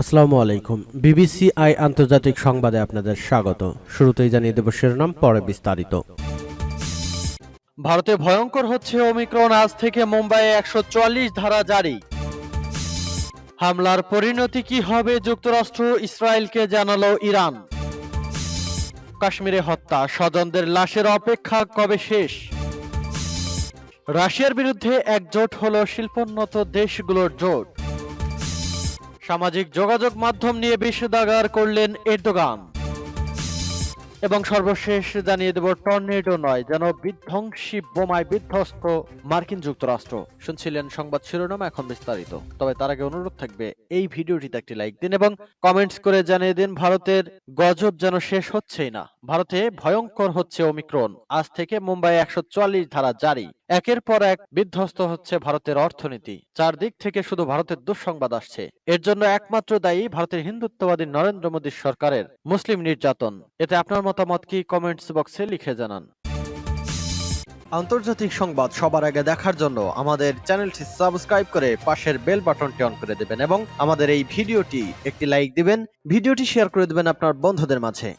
আসসালামু আলাইকুম। BBC I আন্তর্জাতিক সংবাদে আপনাদের স্বাগত। শুরুতেই জানিয়ে দেব শিরোনাম, পরে বিস্তারিত। ভারতে ভয়ঙ্কর হচ্ছে ওমিক্রন, আজ থেকে মুম্বাইয়ে একশো ধারা জারি। হামলার পরিণতি কি হবে যুক্তরাষ্ট্র, ইসরায়েলকে জানালো ইরান। কাশ্মীরে হত্যা, স্বজনদের লাশের অপেক্ষা কবে শেষ? রাশিয়ার বিরুদ্ধে একজোট হলো শিল্পোন্নত দেশগুলোর জোট। সামাজিক যোগাযোগ মাধ্যম নিয়ে বিষেধাগার করলেন এরদোগান এবং সর্বশেষ জানিয়ে দেব, টর্নেডো নয়, যেন বিধ্বংসী বোমায় বিধ্বস্ত মার্কিন যুক্তরাষ্ট্র। শুনছিলেন সংবাদ শিরোনাম, এখন বিস্তারিত। তবে তার আগে অনুরোধ থাকবে, এই ভিডিওটিতে একটি লাইক দিন এবং কমেন্টস করে জানিয়ে দিন, ভারতের গজব যেন শেষ হচ্ছেই না। ভারতে ভয়ঙ্কর হচ্ছে ওমিক্রন। আজ থেকে মুম্বাই একশো চুয়াল্লিশ ধারা জারি। একের পর এক বিধ্বস্ত হচ্ছে ভারতের অর্থনীতি। চারদিক থেকে শুধু ভারতের দুঃসংবাদ আসছে। এর জন্য একমাত্র দায়ী ভারতের হিন্দুত্ববাদী নরেন্দ্র মোদী সরকারের মুসলিম নির্যাতন। এতে আপনার মতামত কি কমেন্টস বক্সে লিখে জানান। আন্তর্জাতিক সংবাদ সবার আগে দেখার জন্য আমাদের চ্যানেলটি সাবস্ক্রাইব করে পাশের বেল বাটনটি অন করে দেবেন এবং আমাদের এই ভিডিওটি একটি লাইক দিবেন। ভিডিওটি শেয়ার করে দেবেন আপনার বন্ধুদের মাঝে।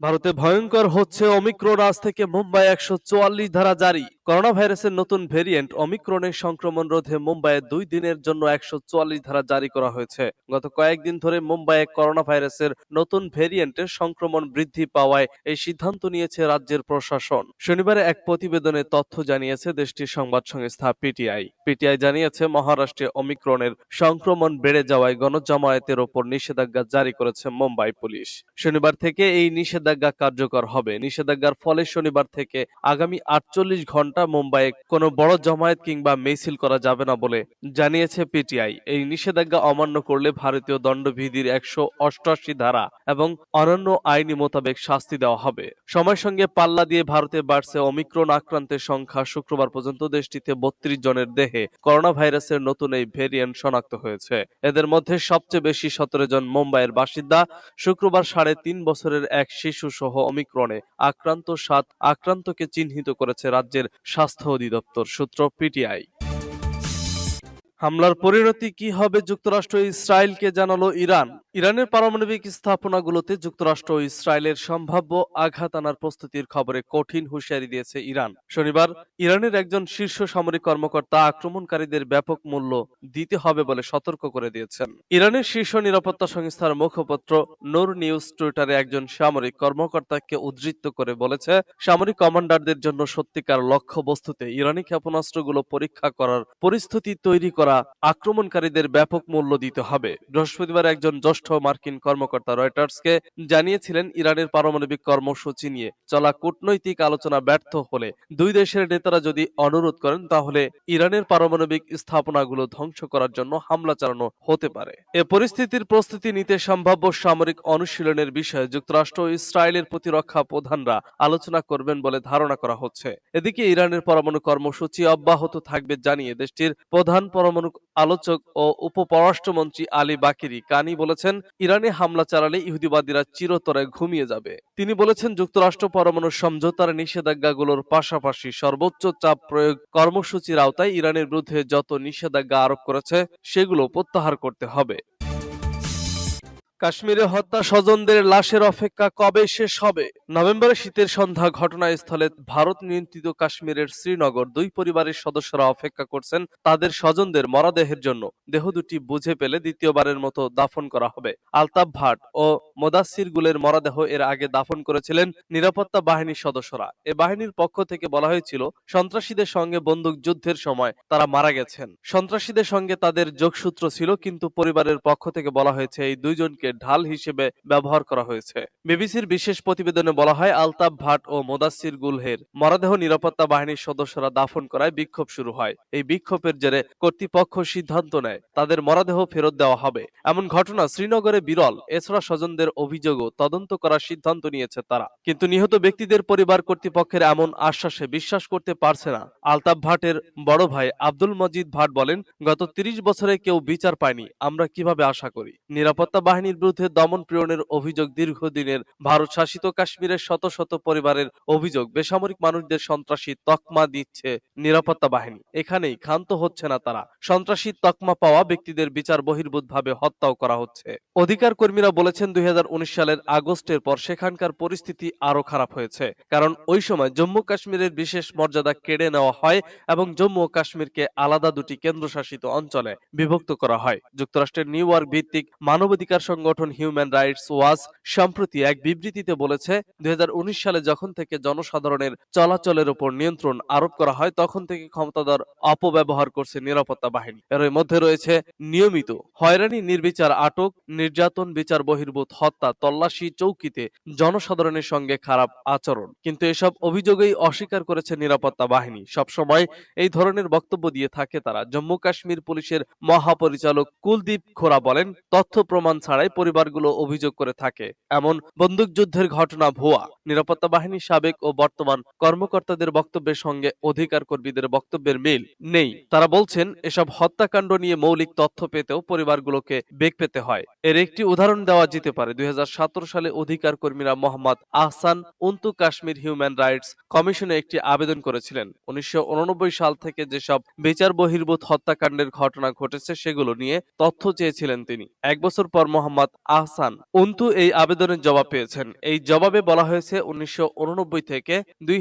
ভারতে ভয়ঙ্কর হচ্ছে অমিক্রন আজ থেকে মুম্বাই একশো চুয়াল্লিশ ধারা জারি। করোনা ভাইরাসের নতুন ভেরিয়েন্ট অমিক্রনের সংক্রমণ রোধে মুম্বাইয়ে দুই দিনের জন্য একশো চুয়াল্লিশ ধারা জারি করা হয়েছে। গত কয়েকদিন ধরে মুম্বাইয়ে করোনা ভাইরাসের নতুন ভেরিয়েন্টের সংক্রমণ বৃদ্ধি পাওয়ায় এই সিদ্ধান্ত নিয়েছে রাজ্যের প্রশাসন। শনিবারে এক প্রতিবেদনে তথ্য জানিয়েছে দেশটির সংবাদ সংস্থা পিটিআই। পিটিআই জানিয়েছে, মহারাষ্ট্রে অমিক্রনের সংক্রমণ বেড়ে যাওয়ায় গণজামায়াতের ওপর নিষেধাজ্ঞা জারি করেছে মুম্বাই পুলিশ। শনিবার থেকে এই নিষেধাজ্ঞা কার্যকর হবে। নিষেধাজ্ঞার ফলে শনিবার থেকে আগামী আটচল্লিশ ঘণ্টা মুম্বাইয়ে কোনো বড় জমায়েত কিংবা মিছিল করা যাবে না বলে জানিয়েছে পিটিআই। এই নিষেধাজ্ঞা অমান্য করলে ভারতীয় দণ্ডবিধির একশো অষ্টআশি ধারা এবং অনন্য আইনি মোতাবেক শাস্তি দেওয়া হবে। সময়ের সঙ্গে পাল্লা দিয়ে ভারতে বাড়ছে অমিক্রণ আক্রান্তের সংখ্যা। শুক্রবার পর্যন্ত দেশটিতে বত্রিশ জনের দেহে করোনা ভাইরাসের নতুন এই ভেরিয়েন্ট শনাক্ত হয়েছে। এদের মধ্যে সবচেয়ে বেশি সতেরো জন মুম্বাইয়ের বাসিন্দা। শুক্রবার সাড়ে তিন বছরের এক শিশু সহ অমিক্রণে আক্রান্ত সাত আক্রান্তকে চিহ্নিত করেছে রাজ্যের স্বাস্থ্য অধিদপ্তর সূত্র পিটিআই। হামলার পরিণতি কি হবে যুক্তরাষ্ট্র ইসরায়েলকে জানালো ইরান। ইরানের পারমাণবিক স্থাপনাগুলোতে যুক্তরাষ্ট্র ও ইসরায়েলের সম্ভাব্য আঘাত আনার প্রস্তুতির খবরে কঠিন হুঁশিয়ারি দিয়েছে ইরান। শনিবার ইরানের একজন শীর্ষ সামরিক কর্মকর্তা আক্রমণকারীদের ব্যাপক মূল্য দিতে হবে বলে সতর্ক করে দিয়েছেন। ইরানের শীর্ষ নিরাপত্তা সংস্থার মুখপত্র নূর নিউজ টুইটারে একজন সামরিক কর্মকর্তাকে উদ্ধৃত করে বলেছে, সামরিক কমান্ডারদের জন্য সত্যিকার লক্ষ্য বস্তুতে ইরানি ক্ষেপণাস্ত্রগুলো পরীক্ষা করার পরিস্থিতি তৈরি করা আক্রমণকারীদের ব্যাপক মূল্য দিতে হবে। বৃহস্পতিবার একজন জ্যেষ্ঠ মার্কিন কর্মকর্তা রয়টার্সকে জানিয়েছিলেন ইরানের পারমাণবিক কর্মসূচি নিয়ে চলা কূটনৈতিক আলোচনা ব্যর্থ হলে দুই দেশের নেতারা যদি অনুরোধ করেন, তাহলে ইরানের পারমাণবিক স্থাপনাগুলো ধ্বংস করার জন্য হামলা চালানো হতে পারে। এ পরিস্থিতির প্রস্তুতি নিতে সম্ভাব্য সামরিক অনুশীলনের বিষয়ে যুক্তরাষ্ট্র ও ইসরায়েলের প্রতিরক্ষা প্রধানরা আলোচনা করবেন বলে ধারণা করা হচ্ছে। এদিকে ইরানের পরমাণু কর্মসূচি অব্যাহত থাকবে জানিয়ে দেশটির প্রধান পরমাণু আলোচক ও উপপররাষ্ট্রমন্ত্রী আলী বাকিরি কানি বলেছেন ইরানে হামলা চালালে ইহুদিবাদীরা চিরতরে ঘুমিয়ে যাবে। তিনি বলেছেন, যুক্তরাষ্ট্র পরমাণু সমঝোতার নিষেধাজ্ঞাগুলোর পাশাপাশি সর্বোচ্চ চাপ প্রয়োগ কর্মসূচির আওতায় ইরানের বিরুদ্ধে যত নিষেধাজ্ঞা আরোপ করেছে, সেগুলো প্রত্যাহার করতে হবে। কাশ্মীরে হত্যা স্বজনদের লাশের অপেক্ষা কবে শেষ হবে? নভেম্বরে শীতের সন্ধ্যা ঘটনাস্থলে ভারত নিয়ন্ত্রিত কাশ্মীরের শ্রীনগর দুই পরিবারের সদস্যরা অপেক্ষা করছেন তাদের স্বজনদের মরাদেহের জন্য। দেহ দুটি বুঝে পেলে দ্বিতীয়বারের মতো দাফন করা হবে। আলতাফ ভাট ও মোদাসির গুলের মরাদেহ এর আগে দাফন করেছিলেন নিরাপত্তা বাহিনীর সদস্যরা। এ বাহিনীর পক্ষ থেকে বলা হয়েছিল, সন্ত্রাসীদের সঙ্গে বন্দুক যুদ্ধের সময় তারা মারা গেছেন। সন্ত্রাসীদের সঙ্গে তাদের যোগসূত্র ছিল, কিন্তু পরিবারের পক্ষ থেকে বলা হয়েছে, এই দুইজনকে ঢাল হিসেবে ব্যবহার করা হয়েছে। বিবিসির বিশেষ প্রতিবেদনে বলা হয়, আলতাফ ভাট ও মোদাসির গুলহের মরদেহ নিরাপত্তা বাহিনীর সদস্যরা দাফন করায় বিক্ষোভ শুরু হয়। এই বিক্ষোভের জেরে কর্তৃপক্ষ সিদ্ধান্ত নেয়, তাদের মরদেহ ফেরত দেওয়া হবে। এমন ঘটনা শ্রীনগরে বিরল, এছাড়া স্বজনদের অভিযোগও তদন্ত করার সিদ্ধান্ত নিয়েছে তারা। কিন্তু নিহত ব্যক্তিদের পরিবার কর্তৃপক্ষের এমন আশ্বাসে বিশ্বাস করতে পারছে না। আলতাফ ভাটের বড় ভাই আব্দুল মজিদ ভাট বলেন, গত তিরিশ বছরে কেউ বিচার পায়নি, আমরা কীভাবে আশা করি? নিরাপত্তা বাহিনীর বিরুদ্ধে দমন পীড়নের অভিযোগ দীর্ঘদিনের ভারত শাসিত কাশ্মীরের শত শত পরিবারের অভিযোগ। বেসামরিক মানুষদের সন্ত্রাসী তকমা দিচ্ছে নিরাপত্তা বাহিনী। এখানেই ক্ষান্ত হচ্ছে না তারা। সন্ত্রাসী তকমা পাওয়া ব্যক্তিদের বিচার বহির্ভূতভাবে হত্যাও করা হচ্ছে। অধিকার কর্মীরা বলেছেন দুই সালের আগস্টের পর সেখানকার পরিস্থিতি আরও খারাপ হয়েছে। কারণ ওই সময় জম্মু কাশ্মীরের বিশেষ মর্যাদা কেড়ে নেওয়া হয় এবং জম্মু ও কাশ্মীরকে আলাদা দুটি কেন্দ্রশাসিত অঞ্চলে বিভক্ত করা হয়। যুক্তরাষ্ট্রের নিউ ইয়র্ক ভিত্তিক মানবাধিকার সংগঠন হিউম্যান রাইটস ওয়াচ সম্প্রতি এক বিবৃতিতে বলেছে, দুই সালে যখন থেকে জনসাধারণের চলাচলের উপর নিয়ন্ত্রণ আরোপ করা হয়, তখন থেকে ক্ষমতাধর অপব্যবহার করছে নিরাপত্তা বাহিনী। এর মধ্যে রয়েছে নিয়মিত হয়রানি, নির্বিচার আটক, নির্যাতন, বিচার বহির্ভূত হত্যা, তল্লাশি চৌকিতে জনসাধারণের সঙ্গে খারাপ আচরণ। কিন্তু এসব অভিযোগেই অস্বীকার করেছে নিরাপত্তা বাহিনী। সবসময় এই ধরনের বক্তব্য দিয়ে থাকে তারা। জম্মু কাশ্মীর পুলিশের মহাপরিচালক কুলদীপ খোরা বলেন, তথ্য প্রমাণ ছাড়াই পরিবারগুলো অভিযোগ করে থাকে। এমন বন্দুকযুদ্ধের ঘটনা ভুয়া। নিরাপত্তা বাহিনীর সাবেক ও বর্তমান কর্মকর্তাদের বক্তব্যের সঙ্গে অধিকার কর্মীদের বক্তব্যের মিল নেই। তারা বলছেন, এসব হত্যাকাণ্ড নিয়ে মৌলিক তথ্য পেতেও পরিবারগুলোকে বেগ পেতে হয়। এর একটি উদাহরণ দেওয়া যেতে পারে। দুই সালে অধিকার কর্মীরা মোহাম্মদ আহসান উন্তু কাশ্মীর হিউম্যান রাইটস কমিশনে একটি আবেদন করেছিলেন। উনিশশো উননব্বই সাল থেকে যেসব বিচার বহির্ভূত হত্যাকাণ্ডের ঘটনা ঘটেছে, সেগুলো নিয়ে তথ্য চেয়েছিলেন তিনি। এক বছর পর মোহাম্মদ আহসান উন্তু এই আবেদনের জবাব পেয়েছেন। এই জবাবে বলা হয়েছে, উনিশশো থেকে দুই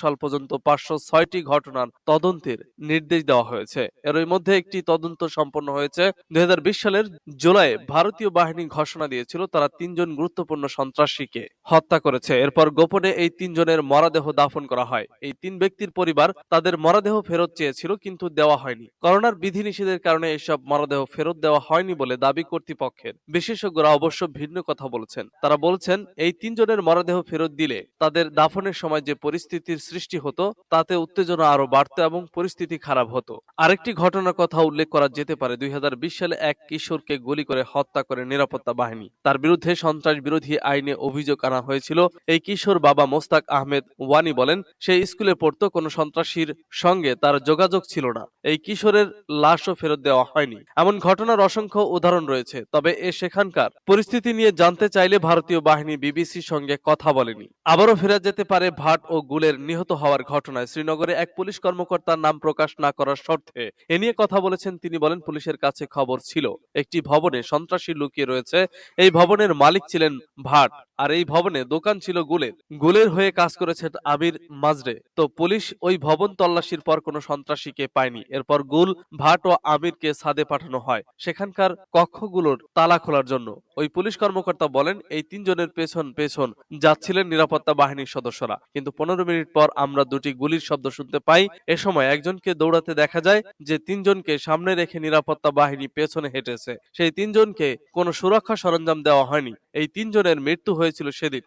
সাল পর্যন্ত পাঁচশো ছয়টি ঘটনার তদন্তের নির্দেশ দেওয়া হয়েছে। এর মধ্যে একটি তদন্ত সম্পন্ন হয়েছে। দুই সালের জুলাই ভারতীয় বাহিনী ঘোষণা দিয়েছিল, তারা তিনজন গুরুত্বপূর্ণ সন্ত্রাসীকে হত্যা করেছে। এরপর গোপনে এই তিনজনের মরাদেহ দাফন করা হয়। এই তিন ব্যক্তির পরিবার তাদের মরাদেহ ফেরত চেয়েছিল, কিন্তু দেওয়া হয়নি। করোনার বিধিনিষেধের কারণে এসব মরাদেহ ফেরত দেওয়া হয়নি বলে দাবি কর্তৃপক্ষের। বিশেষজ্ঞরা অবশ্য ভিন্ন কথা বলছেন। তারা বলছেন, এই তিনজনের মরদেহ ফেরত দিলে তাদের দাফনের সময় যে পরিস্থিতির সৃষ্টি হতো, তাতে উত্তেজনা আরও বাড়তো এবং পরিস্থিতি খারাপ হতো। আরেকটি ঘটনার কথা উল্লেখ করা যেতে পারে, দুই সালে এক কিশোরকে গুলি করে হত্যা করে নিরাপত্তা বাহিনী। তার বিরুদ্ধে সন্ত্রাস বিরোধী আইনে অভিযোগ আনা হয়েছিল। এই কিশোর বাবা মোস্তাক আহমেদ ওয়ানি বলেন, সে স্কুলে পড়তো, কোনো সন্ত্রাসীর সঙ্গে তার যোগাযোগ ছিল না। এই কিশোরের লাশও ফেরত দেওয়া হয়নি। এমন ঘটনার অসংখ্য উদাহরণ রয়েছে, তবে এ সেখানকার পরিস্থিতি নিয়ে জানতে চাইলে ভারতীয় বাহিনী বিবিসির সঙ্গে কথা বলেনি। আবারও ফেরা যেতে পারে ভাট ও গুলের নিহত হওয়ার ঘটনায় শ্রীনগরে এক পুলিশ কর্মকর্তার নাম প্রকাশ না করার শর্তে এ নিয়ে কথা বলেছেন তিনি বলেন, পুলিশের কাছে খবর ছিল। একটি ভবনে সন্ত্রাসী লুকিয়ে রয়েছে। এই ভবনের মালিক ছিলেন ভাট। আর এই ভবনে দোকান ছিল গুলের। গুলের হয়ে কাজ করেছেন আমির মাজরে। তো পুলিশ ওই ভবন তল্লাশির পর কোনো সন্ত্রাসীকে পায়নি। এরপর গুল, ভাট ও আমিরকে সাদে পাঠানো হয়। সেখানকার কক্ষগুলোর তালা খোলার জন্য। ওই পুলিশ কর্মকর্তা বলেন, এই তিনজনের পেছন পেছন যাচ্ছিলেন নিরাপত্তা বাহিনীর সদস্যরা। কিন্তু পনেরো মিনিট পর আমরা দুটি গুলির শব্দ শুনতে পাই। এ সময় একজনকে দৌড়াতে দেখা যায় যে তিনজনকে সামনে রেখে নিরাপত্তা বাহিনী পেছনে হেঁটেছে। সেই তিনজনকে কোনো সুরক্ষা সরঞ্জাম দেওয়া হয়নি। এই তিনজনের মৃত্যু হয়েছিল সেদিন।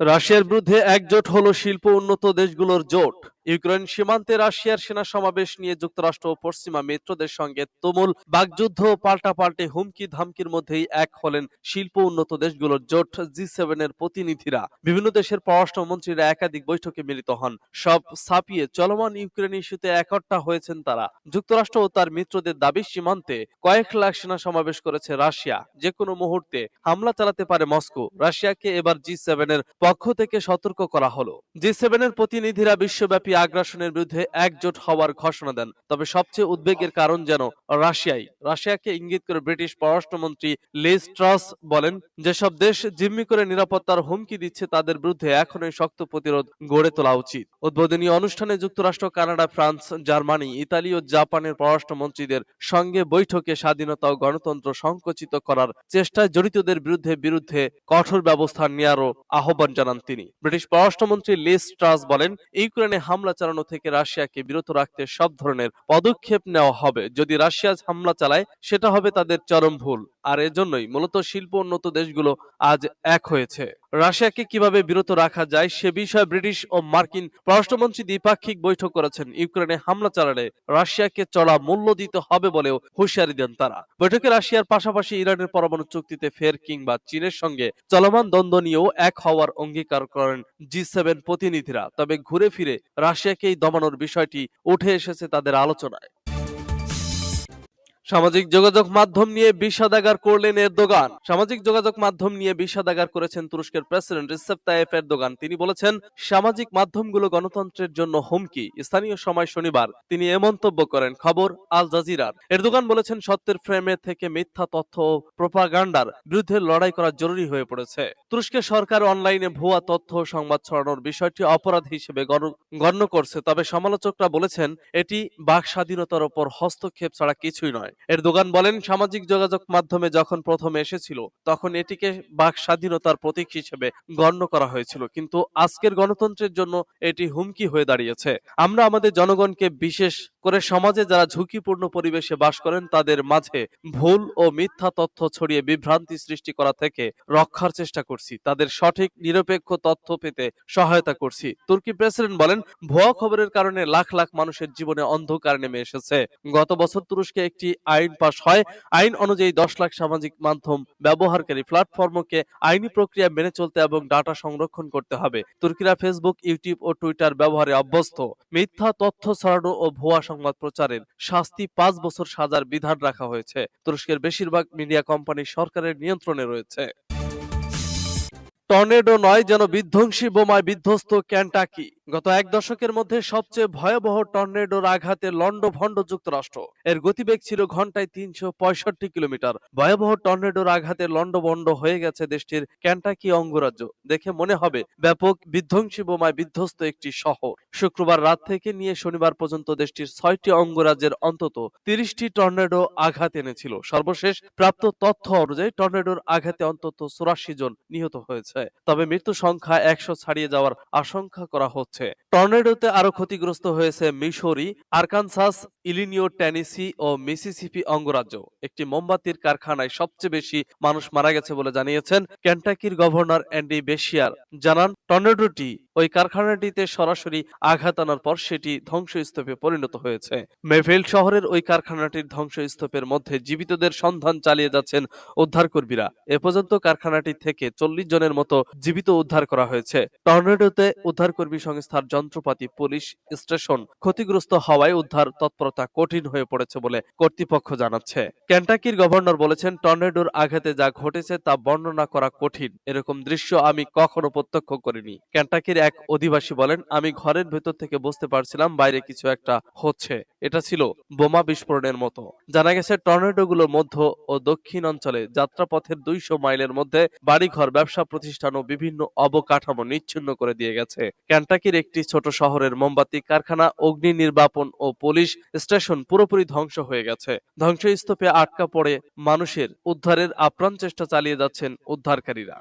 রাশিয়ার বিরুদ্ধে একজোট হলো শিল্প উন্নত দেশগুলোর জোট। ইউক্রেন সীমান্তে রাশিয়ার সেনা সমাবেশ নিয়ে যুক্তরাষ্ট্র ও পশ্চিমা মিত্রদের সঙ্গে তুমুল বাগযুদ্ধ পাল্টাপাল্টে হুমকি ধামকির মধ্যেই এক হলেন শিল্প উন্নত দেশগুলোর জোট জি সেভেনের প্রতিনিধিরা। বিভিন্ন দেশের পররাষ্ট্রমন্ত্রীরা একাধিক বৈঠকে মিলিত হন। সব ছাপিয়ে চলমান ইউক্রেন ইস্যুতে একট্টা হয়েছেন তারা। যুক্তরাষ্ট্র ও তার মিত্রদের দাবি, সীমান্তে কয়েক লাখ সেনা সমাবেশ করেছে রাশিয়া। যে কোনো মুহূর্তে হামলা চালাতে পারে মস্কো। রাশিয়াকে এবার জি সেভেনের পক্ষ থেকে সতর্ক করা হলো। জি সেভেনের প্রতিনিধিরা বিশ্বব্যাপী আগ্রাসনের বিরুদ্ধে একজোট হওয়ার ঘোষণা দেন। তবে সবচেয়ে উদ্বেগের কারণ যেন রাশিয়াই। রাশিয়াকে ইঙ্গিত করে ব্রিটিশ পররাষ্ট্রমন্ত্রী লিজ ট্রাস বলেন, যেসব দেশ জিম্মি করে নিরাপত্তার হুমকি দিচ্ছে, তাদের বিরুদ্ধে এখনই শক্ত প্রতিরোধ গড়ে তোলা উচিত। উদ্বোধনী অনুষ্ঠানে যুক্তরাষ্ট্র, কানাডা, ফ্রান্স, জার্মানি, ইতালি ও জাপানের পররাষ্ট্রমন্ত্রীদের সঙ্গে বৈঠকে স্বাধীনতা ও গণতন্ত্র সংকুচিত করার চেষ্টায় জড়িতদের বিরুদ্ধে বিরুদ্ধে কঠোর ব্যবস্থা নেওয়ারও আহ্বান জানান তিনি। ব্রিটিশ পররাষ্ট্রমন্ত্রী লিস ট্রাস বলেন, ইউক্রেনে হামলা চালানো থেকে রাশিয়াকে বিরত রাখতে সব ধরনের পদক্ষেপ নেওয়া হবে। যদি রাশিয়া হামলা চালায়, সেটা হবে তাদের চরম ভুল। আর এজন্যই মূলত শিল্প উন্নত দেশগুলো আজ এক হয়েছে। রাশিয়াকে কীভাবে বিরত রাখা যায় সে বিষয়ে ব্রিটিশ ও মার্কিন পররাষ্ট্রমন্ত্রী দ্বিপাক্ষিক বৈঠক করেছেন। ইউক্রেনে হামলা চালালে রাশিয়াকে চড়া মূল্য দিতে হবে বলেও হুঁশিয়ারি দেন তারা। বৈঠকে রাশিয়ার পাশাপাশি ইরানের পরমাণু চুক্তিতে ফের কিংবা চীনের সঙ্গে চলমান দ্বন্দ্ব নিয়েও এক হওয়ার অঙ্গীকার করেন জি সেভেন প্রতিনিধিরা। তবে ঘুরে ফিরে রাশিয়াকেই দমানোর বিষয়টি উঠে এসেছে তাদের আলোচনায়। সামাজিক যোগাযোগ মাধ্যম নিয়ে বিষাদাগার করলেন এরদোগান। সামাজিক যোগাযোগ মাধ্যম নিয়ে বিষাদাগার করেছেন তুরস্কের প্রেসিডেন্ট রিসেপ তাইয়েফ এরদোগান। তিনি বলেছেন, সামাজিক মাধ্যমগুলো গণতন্ত্রের জন্য হুমকি। স্থানীয় সময় শনিবার তিনি এ মন্তব্য করেন। খবর, আল জাজিরার। এরদোগান বলেছেন, সত্যের ফ্রেমে থেকে মিথ্যা তথ্য প্রোপাগান্ডার বিরুদ্ধে লড়াই করা জরুরি হয়ে পড়েছে। তুরস্কের সরকার অনলাইনে ভুয়া তথ্য সংবাদ ছড়ানোর বিষয়টি অপরাধ হিসেবে গণ- গণ্য করছে। তবে সমালোচকরা বলেছেন, এটি বাক স্বাধীনতার উপর হস্তক্ষেপ ছাড়া কিছুই নয়। এর দোকান বলেন, সামাজিক যোগাযোগ মাধ্যমে যখন প্রথম এসেছিল, তখন এটিকে বাক স্বাধীনতার প্রতীক হিসেবে গণ্য করা হয়েছিল। কিন্তু আজকের গণতন্ত্রের জন্য এটি হুমকি হয়ে দাঁড়িয়েছে। আমরা আমাদের জনগণকে বিশেষ করে সমাজে যারা ঝুঁকিপূর্ণ পরিবেশে বাস করেন, তাদের মাঝে ভুল ও মিথ্যা তথ্য ছড়িয়ে বিভ্রান্তি সৃষ্টি করা থেকে রক্ষার চেষ্টা করছি। তাদের সঠিক, নিরপেক্ষ তথ্য পেতে সহায়তা করছি। তুর্কি প্রেসিডেন্ট বলেন, ভুয়া খবরের কারণে লাখ লাখ মানুষের জীবনে অন্ধকার নেমে এসেছে। গত বছর তুরস্কে একটি আইন পাশ হয়। আইন অনুযায়ী দশ লাখ সামাজিক মাধ্যম ব্যবহারকারী প্ল্যাটফর্মকে আইনি প্রক্রিয়া মেনে চলতে এবং ডাটা সংরক্ষণ করতে হবে। তুর্কিরা ফেসবুক, ইউটিউব ও টুইটার ব্যবহারে অভ্যস্ত। মিথ্যা তথ্য ছড়ানো ও ভুয়া সংবাদ প্রচারের শাস্তি পাঁচ বছর সাজার বিধান রাখা হয়েছে। তুরস্কের বেশিরভাগ মিডিয়া কোম্পানি সরকারের নিয়ন্ত্রণে রয়েছে। টর্নেডো নয় যেন বিধ্বংসী বোমায় বিধ্বস্ত ক্যান্টাকি। গত এক দশকের মধ্যে সবচেয়ে ভয়াবহ টর্নেডোর আঘাতে লন্ডভন্ড যুক্তরাষ্ট্র। এর গতিবেগ ছিল ঘন্টায় তিনশো পঁয়ষট্টি কিলোমিটার। ভয়াবহ টর্নেডোর আঘাতে লন্ডভন্ড হয়ে গেছে দেশটির ক্যান্টাকি অঙ্গরাজ্য। দেখে মনে হবে, ব্যাপক বিধ্বংসী বোমায় বিধ্বস্ত একটি শহর। শুক্রবার রাত থেকে নিয়ে শনিবার পর্যন্ত দেশটির ছয়টি অঙ্গরাজ্যের অন্তত তিরিশটি টর্নেডো আঘাত এনেছিল। সর্বশেষ প্রাপ্ত তথ্য অনুযায়ী টর্নেডোর আঘাতে অন্তত চুরাশি জন নিহত হয়েছে। তবে মৃত্যু সংখ্যা একশো ছাড়িয়ে যাওয়ার আশঙ্কা করা হচ্ছে। টর্নেডোতে আরও ক্ষতিগ্রস্ত হয়েছে মিশরি, আরকানসাস, ইলিনিও, টেনিসি ও মিসিসিপি অঙ্গরাজ্য। একটি মোমবাতির কারখানায় সবচেয়ে বেশি মানুষ মারা গেছে বলে জানিয়েছেন ক্যান্টাকির গভর্নর অ্যান্ডি বেশিয়ার। জানান, টর্নেডোটি ওই কারখানাটিতে সরাসরি আঘাত আনার পর সেটি ধ্বংসস্তূপে পরিণত হয়েছে। মেফিল্ড শহরের ওই কারখানাটির ধ্বংসস্তূপের মধ্যে জীবিতদের সন্ধান চালিয়ে যাচ্ছেন উদ্ধারকর্মীরা। এ পর্যন্ত কারখানাটি থেকে চল্লিশ জনের মতো জীবিত উদ্ধার করা হয়েছে। টর্নেডোতে উদ্ধারকর্মী সংস্থার যন্ত্রপাতি পুলিশ স্টেশন ক্ষতিগ্রস্ত হওয়ায় উদ্ধার তৎপরতা কঠিন হয়ে পড়েছে বলে কর্তৃপক্ষ জানাচ্ছে। কেন্টাকির গভর্নর বলেছেন, টর্নেডোর আঘাতে যা ঘটেছে তা বর্ণনা করা কঠিন। এরকম দৃশ্য আমি কখনো প্রত্যক্ষ করিনি। কেন্টাকির এক অধিবাসী বলেন, আমি ঘরের ভেতর থেকে বুঝতে পারছিলাম বাইরে কিছু একটা হচ্ছে। এটা ছিল বোমা বিস্ফোরণের মতো। জানা গেছে, টর্নেডোগুলোর মধ্য ও দক্ষিণ অঞ্চলে যাত্রাপথের দুইশো মাইলের মধ্যে বাড়িঘর, ব্যবসা প্রতিষ্ঠান ও বিভিন্ন অবকাঠামো নিচ্ছিন্ন করে দিয়ে গেছে। ক্যান্টাকির একটি ছোট শহরের মোমবাতি, কারখানা, অগ্নি নির্বাপন ও পুলিশ স্টেশন পুরোপুরি ধ্বংস হয়ে গেছে। ধ্বংসস্তূপে আটকা পড়ে মানুষের উদ্ধারের আপ্রাণ চেষ্টা চালিয়ে যাচ্ছেন উদ্ধারকারীরা।